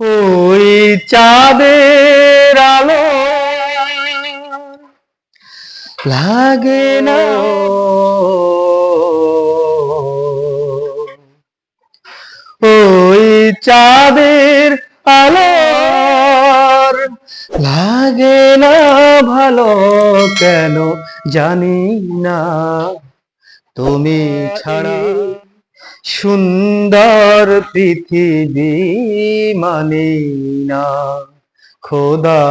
ওই চাঁদের আলো লাগে না। ওই চাঁদের আলোর লাগে না, ভালো কেন জানি না। তুমি ছাড়া সুন্দর পৃথিবী মানে না খোদা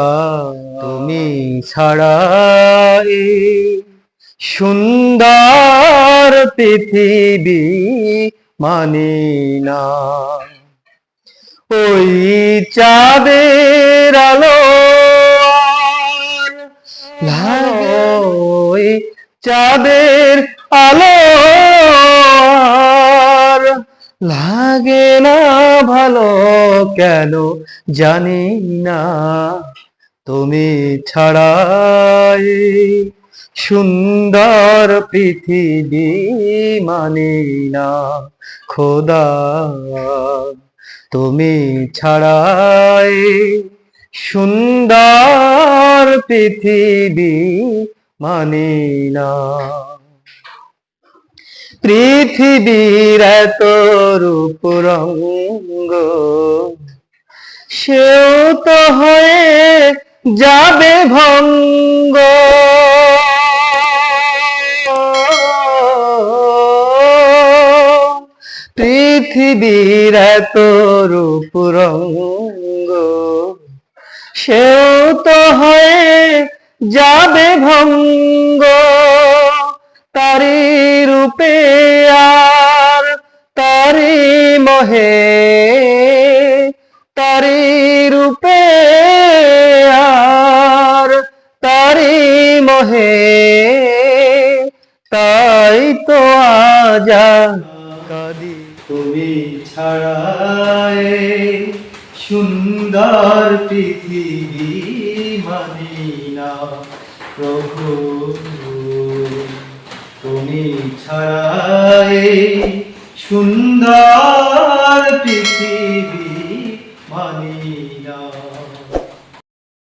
তুমি ছাড়া সুন্দর পৃথিবী মানে না। ওই চাঁদের আলো চাঁদের আলো লাগে না ভালো কেন জানি না। তুমি ছাড়াই সুন্দর পৃথিবী মানি না, খোদা। তুমি ছাড়াই সুন্দর পৃথিবী মানি না। পৃথিবীর রূপ রঙ্গ। সেও তো হয়ে যাবে ভঙ্গ। পৃথিবীর রূপ রঙ্গ। সেও তো হয়ে যাবে ভঙ্গ। তারি রূপে আর তারি মহে, তারি রূপে আর তারি মহে। তাই তো আজা কাদি তুমি ছাড়াই সুন্দর পৃথিবী মানি না প্রভু। তুমি ছাড়াই সুন্দর পৃথিবী।